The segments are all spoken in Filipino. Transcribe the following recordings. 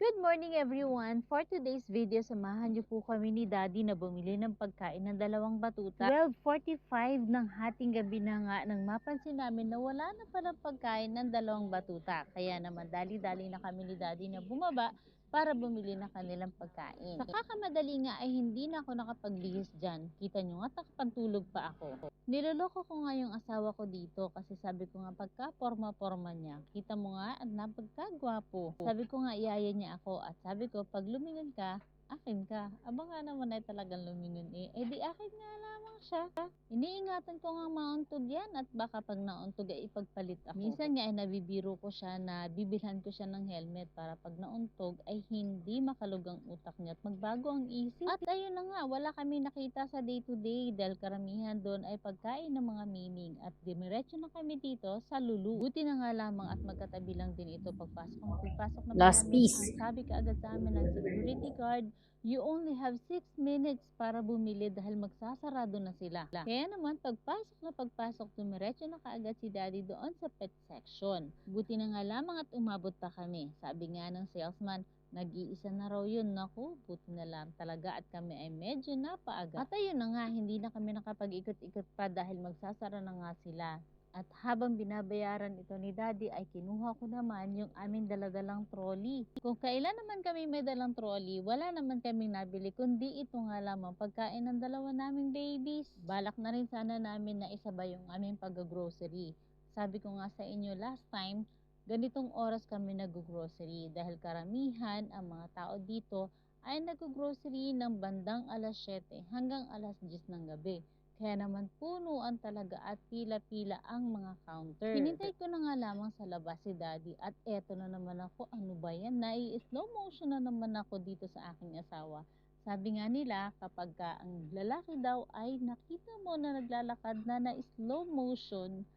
Good morning everyone! For today's video, samahan niyo po kami ni Daddy na bumili ng pagkain ng dalawang batuta. 12.45 ng hating gabi na nga nang mapansin namin na wala na palang pagkain ng dalawang batuta. Kaya naman dali-dali na kami ni Daddy na bumaba para bumili ng kanilang pagkain. Sa kakamadali nga ay hindi na ako nakapagbihis dyan. Kita nyo nga, takapantulog pa ako. Niloloko ko nga yung asawa ko dito kasi sabi ko nga pagka forma-forma niya, kita mo nga at napagkagwapo. Sabi ko nga iyaya niya ako at sabi ko pag lumingon ka, akin ka. Aba nga naman ay talagang lumingon eh. Eh di akin nga lamang siya. Iniingatan ko nga mauntog yan at baka pag nauntog ay ipagpalit ako. Minsan nga ay nabibiro ko siya na bibilhan ko siya ng helmet para pag nauntog ay hindi makalugang utak niya at magbago ang isip. At ayun na nga, wala kami nakita sa day to day dahil karamihan doon ay pagkain ng mga mining at dimiretso na kami dito sa Lulu. Buti na nga lamang at magkatabi lang din ito pagpasok pagpasok na Last piece. sabi ka agad sa amin ng security guard You only have 6 minutes para bumili dahil magsasarado na sila. Kaya naman, pagpasok na pagpasok, dumiretso na kaagad si Daddy doon sa pet section. Buti na nga lamang at umabot pa kami. Sabi nga ng salesman, nag-iisa na raw yun. Naku, buti na lang talaga at kami ay medyo napaaga. At ayun na nga, hindi na kami nakapag-ikot-ikot pa dahil magsasara na nga sila. At habang binabayaran ito ni Daddy ay kinuha ko naman yung aming daladalang trolley. Kung kailan naman kami may dalang trolley, wala naman kaming nabili kundi ito nga lamang pagkain ng dalawa naming babies. Balak na rin sana namin na isabay yung aming pag-grocery. Sabi ko nga sa inyo last time, ganitong oras kami nag-grocery dahil karamihan ang mga tao dito ay nag-grocery ng bandang alas 7 hanggang alas 10 ng gabi. Kaya naman punuan talaga at pila-pila ang mga counter. Hinintay ko na nga lamang sa labas si Daddy at eto na naman ako, ano ba yan? Nai-slow motion na naman ako dito sa aking asawa. Sabi nga nila, kapag ka ang lalaki daw ay nakita mo na naglalakad na na slow motion,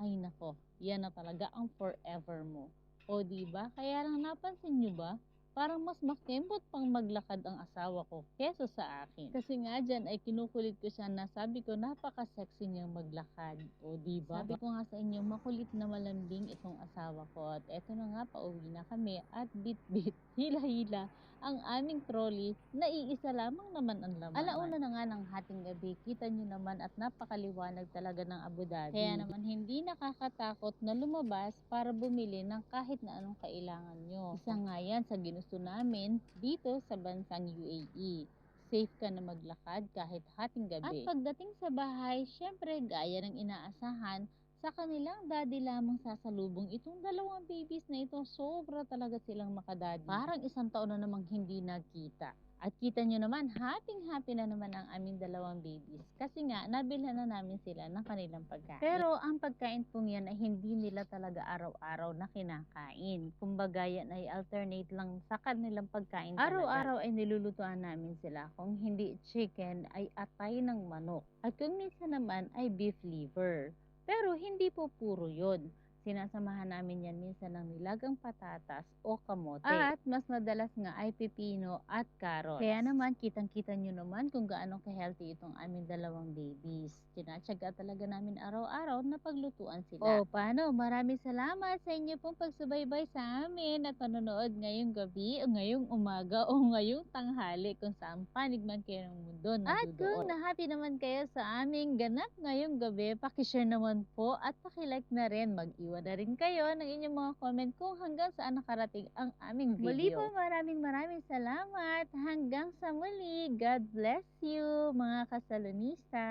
ay nako, yan na talaga ang forever mo. O di ba? Kaya lang napansin nyo ba? Parang mas makembot pang maglakad ang asawa ko kesa sa akin. Kasi nga dyan ay kinukulit ko siya na sabi ko napaka-sexy niyang maglakad. O di ba? Sabi ko nga sa inyo makulit na malambing itong asawa ko. At eto na nga pauwi na kami at bit-bit, hila-hila ang aming trolley na iisa lamang naman ang laman. Alauna na nga ng hating gabi, kita nyo naman at napakaliwanag talaga ng Abu Dhabi. Kaya naman hindi nakakatakot na lumabas para bumili ng kahit na anong kailangan nyo. Isa nga yan sa ginusto namin dito sa bansang UAE. Safe ka na maglakad kahit hating gabi. At pagdating sa bahay, syempre gaya ng inaasahan, sa kanilang daddy lamang sasalubong itong dalawang babies na ito. Sobra talaga silang makadaddy. Parang isang taon na namang hindi nagkita. At kita nyo naman, happy-happy na naman ang aming dalawang babies. Kasi nga, nabilhan na namin sila ng kanilang pagkain. Pero ang pagkain pong yan ay hindi nila talaga araw-araw na kinakain. Kumbaga yan ay alternate lang sa kanilang pagkain. Araw-araw ay nilulutuan namin sila. Kung hindi chicken, ay atay ng manok. At kung minsan naman ay beef liver. Pero hindi po puro yon. Sinasamahan namin yan minsan ng nilagang patatas o kamote. At mas madalas nga ay pipino at carrots. Kaya naman, kitang-kita nyo naman kung gaano ka-healthy itong aming dalawang babies. Tinatsaga talaga namin araw-araw na paglutuan sila. O paano, maraming salamat sa inyo pong pagsubaybay sa amin at panonood ngayong gabi o ngayong umaga o ngayong tanghali kung saan panig man kayo ng mundo At At kung na-happy naman kayo sa aming ganap ngayong gabi, pakishare naman po at pakilike na rin. Mag-iwan na rin kayo ng inyong mga comment kung hanggang saan nakarating ang aming video. Muli po maraming maraming salamat. Hanggang sa muli. God bless you mga kasalonista.